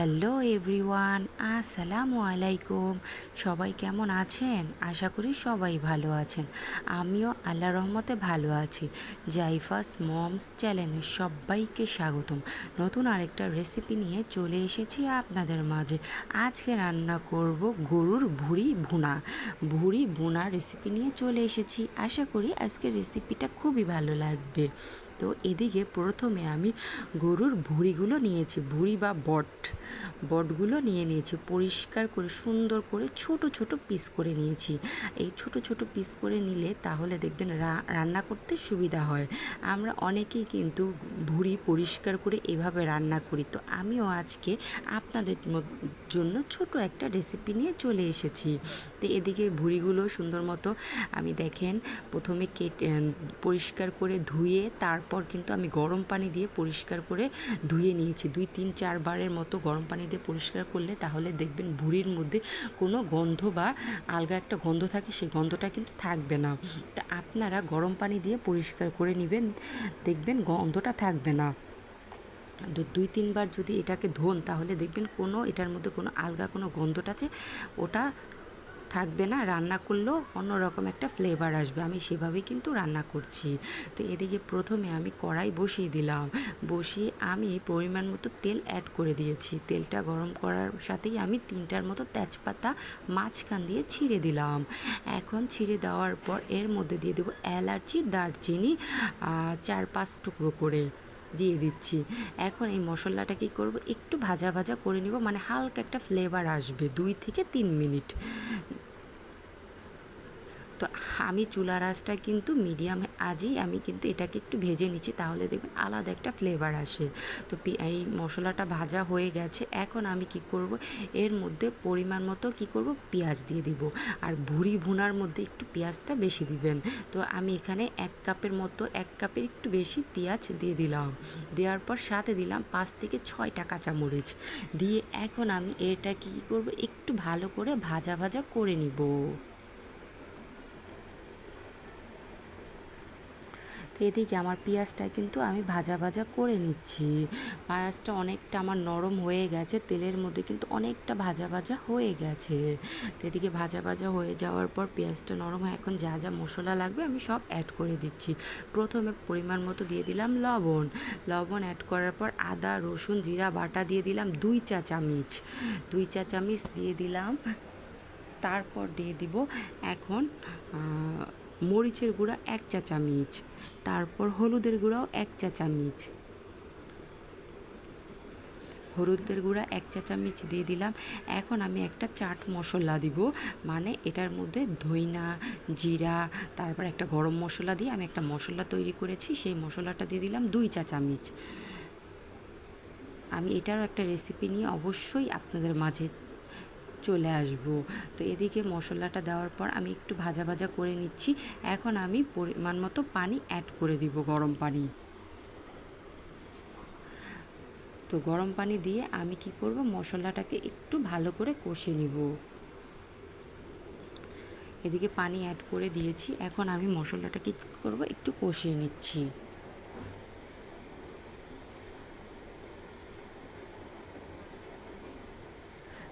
Hello everyone, আসসালামু আলাইকুম। সবাই কেমন আছেন? আশা করি সবাই ভালো আছেন। আমিও আল্লাহ রহমতে ভালো আছি। জাইফাস মমস চ্যানেলে সবাইকে স্বাগতম। নতুন আরেকটা রেসিপি নিয়ে চলে এসেছি আপনাদের মাঝে। আজকে রান্না করব গরুর ভুড়ি ভুনা। ভুড়ি ভুনা রেসিপি নিয়ে চলে এসেছি। আশা করি আজকের রেসিপিটা খুবই ভালো লাগবে। তো এদিকে প্রথমে আমি গরুর ভুঁড়িগুলো নিয়েছি, ভুঁড়ি বা বট। বটগুলো নিয়ে নিয়েছি, পরিষ্কার করে, সুন্দর করে ছোট ছোট পিস করে নিয়েছি। এই ছোট ছোট পিস করে নিলে তাহলে দেখবেন রান্না করতে সুবিধা হয়। আমরা অনেকেই কিন্তু ভুঁড়ি পরিষ্কার করে এভাবে রান্না করি। তো আমিও আজকে আপনাদের জন্য ছোট একটা রেসিপি নিয়ে চলে এসেছি। তো এদিকে ভুঁড়িগুলো সুন্দর মতো আমি দেখেন, প্রথমে কেটে, পরিষ্কার করে ধুয়ে তারপর কিন্তু আমি গরম পানি দিয়ে পরিষ্কার করে ধুয়ে নিয়েছি। দুই, তিন চারবারের মতো গরম পানি দিয়ে পরিষ্কার করলে তাহলে দেখবেন ভুঁড়ির মধ্যে কোনো গন্ধ বা আলগা একটা গন্ধ থাকে, সেই গন্ধটা কিন্তু থাকবে না। তা আপনারা গরম পানি দিয়ে পরিষ্কার করে নেবেন, দেখবেন গন্ধটা থাকবে না। দুই তিনবার যদি এটাকে ধোন, তাহলে দেখবেন কোনো এটার মধ্যে কোনো আলগা কোনো গন্ধটাতে ওটা থাকবে না, রান্না করলেও অন্যরকম একটা ফ্লেভার আসবে। আমি সেভাবেই কিন্তু রান্না করছি। তো এদিকে প্রথমে আমি কড়াই বসিয়ে দিলাম। বসিয়ে আমি পরিমাণ মতো তেল অ্যাড করে দিয়েছি। তেলটা গরম করার সাথেই আমি তিনটার মতো তেজপাতা মাঝখান দিয়ে ছিঁড়ে দিলাম। এখন ছিঁড়ে দেওয়ার পর এর মধ্যে দিয়ে দেবো এলাচি, দারচিনি চার পাঁচ টুকরো করে। দিয়ে দিচ্ছি। এখন এই মশলাটা কি করব? একটু ভাজা ভাজা করে নিব মানে হালকা একটা ফ্লেভার আসবে দুই থেকে তিন মিনিট। তো আমি চুলার আঁচটা কিন্তু মিডিয়াম, আজই আমি কিন্তু এটাকে একটু ভেজে নিচ্ছি, তাহলে দেখবেন আলাদা একটা ফ্লেভার আসে। তো এই মশলাটা ভাজা হয়ে গেছে, এখন আমি কি করব, এর মধ্যে পরিমাণ মতো কি করব, পেঁয়াজ দিয়ে দিব। আর ভুড়ি ভুনার মধ্যে একটু পেঁয়াজটা বেশি দিবেন। তো আমি এখানে এক কাপের মতো, এক কাপের একটু বেশি পেঁয়াজ দিয়ে দিলাম। দেওয়ার পর সাথে দিলাম পাঁচ থেকে ছয়টা কাঁচামরিচ দিয়ে এখন আমি এটা কি করব, একটু ভালো করে ভাজা ভাজা করে নিব তো এদিকে আমার পেঁয়াজটা কিন্তু আমি ভাজা ভাজা করে নিচ্ছি। পেঁয়াজটা অনেকটা আমার নরম হয়ে গেছে, তেলের মধ্যে কিন্তু অনেকটা ভাজা ভাজা হয়ে গেছে। তো এদিকে ভাজা ভাজা হয়ে যাওয়ার পর পেঁয়াজটা নরম হয়ে এখন যা যা মশলা লাগবে আমি সব অ্যাড করে দিচ্ছি। প্রথমে পরিমাণ মতো দিয়ে দিলাম লবণ। লবণ অ্যাড করার পর আদা, রসুন, জিরা, বাটা দিয়ে দিলাম দুই চা চামচ। দুই চা চামচ দিয়ে দিলাম। তারপর দিয়ে দিব এখন মরিচের গুঁড়া এক চা চামচ, তারপর হলুদের গুঁড়াও এক চা চামচ। হলুদের গুঁড়া এক চা চামচ দিয়ে দিলাম। এখন আমি একটা চাট মশলা দিব মানে এটার মধ্যে ধইনা, জিরা, তারপর একটা গরম মশলা দিয়ে আমি একটা মশলা তৈরি করেছি, সেই মশলাটা দিয়ে দিলাম দুই চা চামচ। আমি এটারও একটা রেসিপি নিয়ে অবশ্যই আপনাদের মাঝে চলে আসব। তো এদিকে মশলাটা দেওয়ার পর আমি একটু ভাজা ভাজা করে নিচ্ছি। এখন আমি পরিমাণ মতো পানি অ্যাড করে দিব গরম পানি। তো গরম পানি দিয়ে আমি কি করব? মশলাটাকে একটু ভালো করে কষে নিব। এদিকে পানি অ্যাড করে দিয়েছি। এখন আমি মশলাটাকে কী করব? একটু কষিয়ে নিচ্ছি।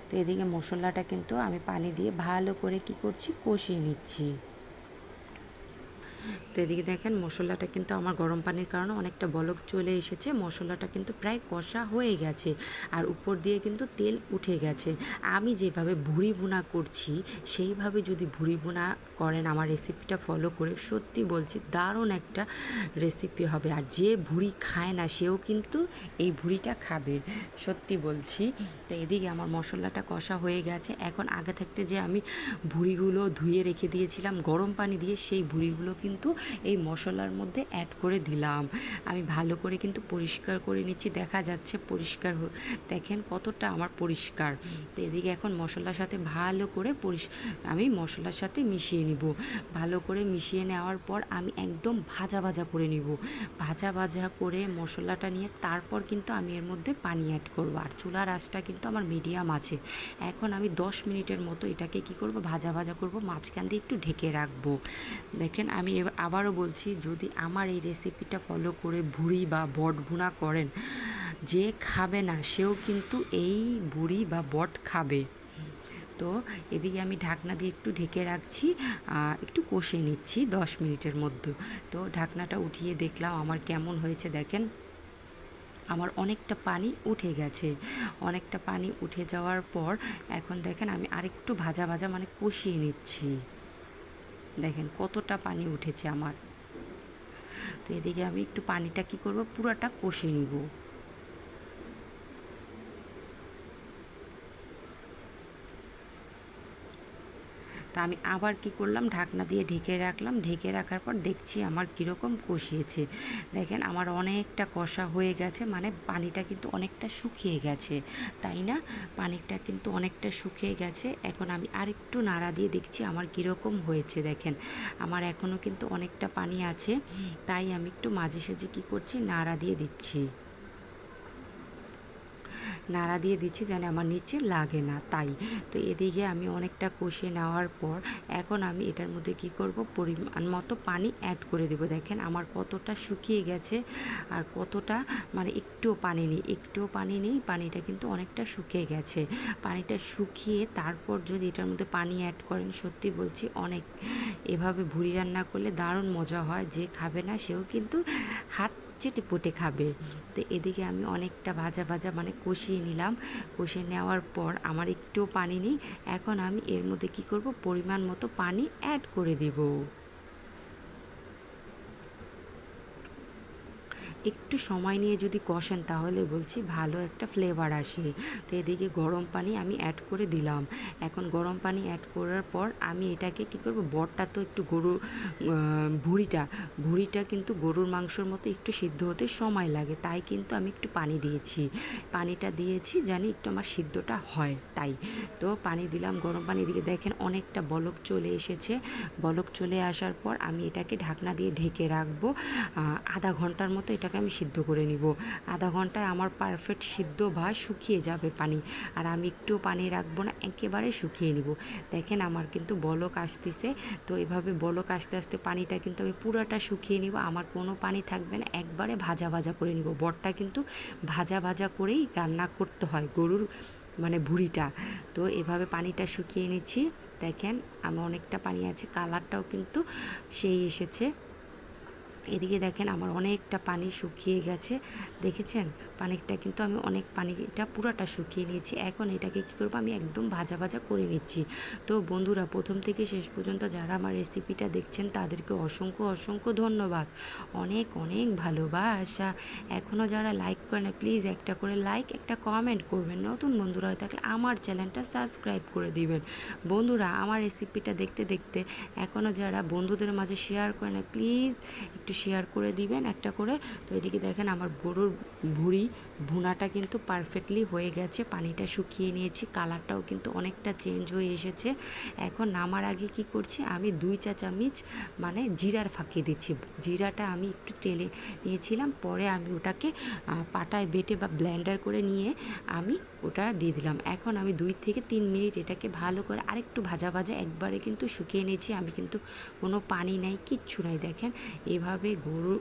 তো এদিকে মশলাটা কিন্তু আমি পানি দিয়ে ভালো করে কি করছি কষিয়ে নিচ্ছি। তো এদিকে দেখেন মশলাটা কিন্তু আমার গরম পানির কারণে অনেকটা বলক চলে এসেছে। মশলাটা কিন্তু প্রায় কষা হয়ে গেছে আর উপর দিয়ে কিন্তু তেল উঠে গেছে। আমি যেভাবে ভুড়ি ভুনা করছি, সেইভাবে যদি ভুড়ি ভুনা করেন আমার রেসিপিটা ফলো করে সত্যি বলছি দারুণ একটা রেসিপি হবে। আর যে ভুড়ি খায় না, সেও কিন্তু এই ভুড়িটা খাবে, সত্যি বলছি। তো এদিকে আমার মশলাটা কষা হয়ে গেছে। এখন আগে থাকতে যে আমি ভুড়িগুলো ধুয়ে রেখে দিয়েছিলাম, গরম পানি দিয়ে সেই ভুড়িগুলো কিন্তু এই মশলার মধ্যে অ্যাড করে দিলাম। আমি ভালো করে কিন্তু পরিষ্কার করে নিচ্ছি, দেখা যাচ্ছে পরিষ্কার দেখেন কতটা আমার পরিষ্কার। তো এদিকে এখন মশলার সাথে ভালো করে আমি মশলার সাথে মিশিয়ে নিব। ভালো করে মিশিয়ে নেওয়ার পর আমি একদম ভাজা ভাজা করে নিব। ভাজা ভাজা করে মশলাটা নিয়ে তারপর কিন্তু আমি এর মধ্যে পানি অ্যাড করব। আর চুলার আঁচটা কিন্তু আমার মিডিয়াম আছে। এখন আমি দশ মিনিটের মতো এটাকে কি করব? ভাজা ভাজা করব। মাঝখান দিয়ে একটু ঢেকে রাখব। দেখেন আমি এবার আবারও বলছি, যদি আমার এই রেসিপিটা ফলো করে ভুড়ি বা বট ভুনা করেন, যে খাবে না, সেও কিন্তু এই বুড়ি বা বট খাবে। তো এদিকে আমি ঢাকনা দিয়ে একটু ঢেকে রাখছি একটু কষে নিচ্ছি দশ মিনিটের মধ্যে। তো ঢাকনাটা উঠিয়ে দেখলাম আমার কেমন হয়েছে দেখেন। আমার অনেকটা পানি উঠে গেছে। অনেকটা পানি উঠে যাওয়ার পর এখন দেখেন আমি আরেকটু ভাজা ভাজা মানে কষিয়ে নিচ্ছি। দেখেন কতটা পানি উঠেছে আমার। তো এদিকে আমি একটু পানিটা কি করব? পুরাটা কষে নিব। তা আমি আবার কি করলাম? ঢাকনা দিয়ে ঢেকে রাখলাম। ঢেকে রাখার পর দেখছি আমার কীরকম কষিয়েছে। দেখেন আমার অনেকটা কষা হয়ে গেছে মানে পানিটা কিন্তু অনেকটা শুকিয়ে গেছে। তাই না? পানিটা কিন্তু অনেকটা শুকিয়ে গেছে। এখন আমি আরেকটু নাড়া দিয়ে দেখছি আমার কীরকম হয়েছে। দেখেন, আমার এখনও কিন্তু অনেকটা পানি আছে। তাই আমি একটু মাঝে সাঝে কী করছি? নাড়া দিয়ে দিচ্ছি। নাড়া দিয়ে দিচ্ছি যেন আমার নিচে লাগে না তাই। তো এদিকে আমি অনেকটা কষিয়ে নেওয়ার পর এখন আমি এটার মধ্যে কি করব? পরিমাণ মতো পানি অ্যাড করে দেবো। দেখেন আমার কতটা শুকিয়ে গেছে আর কতটা মানে একটুও পানি নেই, একটুও পানি নেই, পানিটা কিন্তু অনেকটা শুকিয়ে গেছে। পানিটা শুকিয়ে তারপর যদি এটার মধ্যে পানি অ্যাড করেন, সত্যি বলছি অনেক। এভাবে ভুড়ি রান্না করলে দারুণ মজা হয়, যে খাবে না সেও কিন্তু হাত চেটে পুটে খাবে। তো এদিকে আমি অনেকটা ভাজা ভাজা মানে কষিয়ে নিলাম। কষিয়ে নেওয়ার পর আমার একটুও পানি নেই। এখন আমি এর মধ্যে কি করব? পরিমাণ মতো পানি অ্যাড করে দেব। একটু সময় নিয়ে যদি কষেন তাহলে বলছি ভালো একটা ফ্লেভার আসে। তো এদিকে গরম পানি আমি অ্যাড করে দিলাম। এখন গরম পানি অ্যাড করার পর আমি এটাকে কি করব বটটা তো একটু গরুর ভুঁড়িটা ভুঁড়িটা কিন্তু গরুর মাংসর মতো একটু সিদ্ধ হতে সময় লাগে, তাই কিন্তু আমি একটু পানি দিয়েছি। পানিটা দিয়েছি জানি একটু আমার সিদ্ধটা হয় তাই। তো পানি দিলাম, গরম পানি দিয়ে দেখেন অনেকটা বলক চলে এসেছে। বলক চলে আসার পর আমি এটাকে ঢাকনা দিয়ে ঢেকে রাখব। আধা ঘণ্টার মতো এটাকে আমি সিদ্ধ করে নিব। আধা ঘন্টায় আমার পারফেক্ট সিদ্ধ বা শুকিয়ে যাবে পানি। আর আমি একটু পানি রাখব না, একেবারে শুকিয়ে নিব। দেখেন আমার কিন্তু বলক আসতেছে। তো এভাবে বলক আস্তে আস্তে পানিটা কিন্তু আমি পুরোটা শুকিয়ে নিব। আমার কোনো পানি থাকবে না, একবারে ভাজা ভাজা করে নিব। বটটা কিন্তু ভাজা ভাজা করেই রান্না করতে হয় গরুর মানে ভুঁড়িটা। তো এভাবে পানিটা শুকিয়ে নিচ্ছি। দেখেন আমার অনেকটা পানি আছে, কালারটাও কিন্তু সেই এসেছে। এদিকে দেখেন আমার অনেকটা পানি শুকিয়ে গেছে দেখেছেন? পানিটা কিন্তু আমি অনেক পানিটা পুরাটা শুকিয়ে নিয়েছি। এখন এটাকে কী করব? আমি একদম ভাজা ভাজা করে নিচ্ছি। তো বন্ধুরা, প্রথম থেকে শেষ পর্যন্ত যারা আমার রেসিপিটা দেখছেন, তাদেরকে অসংখ্য অসংখ্য ধন্যবাদ। অনেক অনেক ভালোবাসা। এখনও যারা লাইক করে না প্লিজ একটা করে লাইক একটা কমেন্ট করবেন। নতুন বন্ধুরা হয়ে থাকলে আমার চ্যানেলটা সাবস্ক্রাইব করে দিবেন। বন্ধুরা, আমার রেসিপিটা দেখতে দেখতে এখনও যারা বন্ধুদের মাঝে শেয়ার করে না প্লিজ একটু শেয়ার করে দিবেন একটা করে। তো এদিকে দেখেন আমার গরুর ভুঁড়ি ভুনাটা কিন্তু পারফেক্টলি হয়ে গেছে, পানিটা শুকিয়ে নিয়েছি কালারটাও কিন্তু অনেকটা চেঞ্জ হয়ে এসেছে। এখন নামার আগে কি করছি, আমি দুই চা চামচ মানে জিরার ফাঁকি দিচ্ছি। জিরাটা আমি একটু তেলে নিয়েছিলাম, পরে আমি ওটাকে পাটায় বেটে বা ব্ল্যান্ডার করে নিয়ে আমি ওটা দিয়ে দিলাম। এখন আমি দুই থেকে তিন মিনিট এটাকে ভালো করে আরেকটু ভাজা ভাজা একবারে কিন্তু শুকিয়ে নিয়েছি। আমি কিন্তু কোনো পানি নাই, কিচ্ছু নাই দেখেন। এভাবে গরু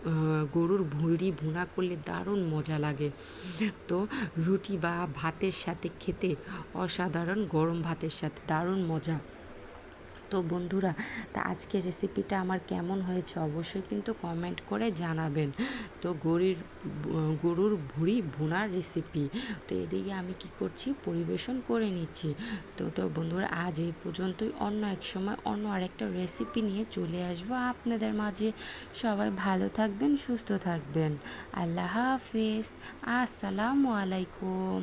গরুর ভুঁড়ি ভুনা করলে দারুণ মজা লাগে। তো রুটি বা ভাতের সাথে খেতে অসাধারণ গরম ভাতের সাথে দারুণ মজা। তো বন্ধুরা, তা আজকে রেসিপিটা আমার কেমন হয়েছে অবশ্যই কিন্তু কমেন্ট করে জানাবেন। তো গরুর গরুর ভুঁড়ি ভুনার রেসিপি তো এদিকে আমি কি করছি, পরিবেশন করে নিচ্ছি। তো তো বন্ধুরা, আজ এই পর্যন্তই, অন্য এক সময় অন্য আরেকটা রেসিপি নিয়ে চলে আসব আপনাদের মাঝে। সবাই ভালো থাকবেন, সুস্থ থাকবেন। আল্লাহ হাফিজ, আসসালামু আলাইকুম।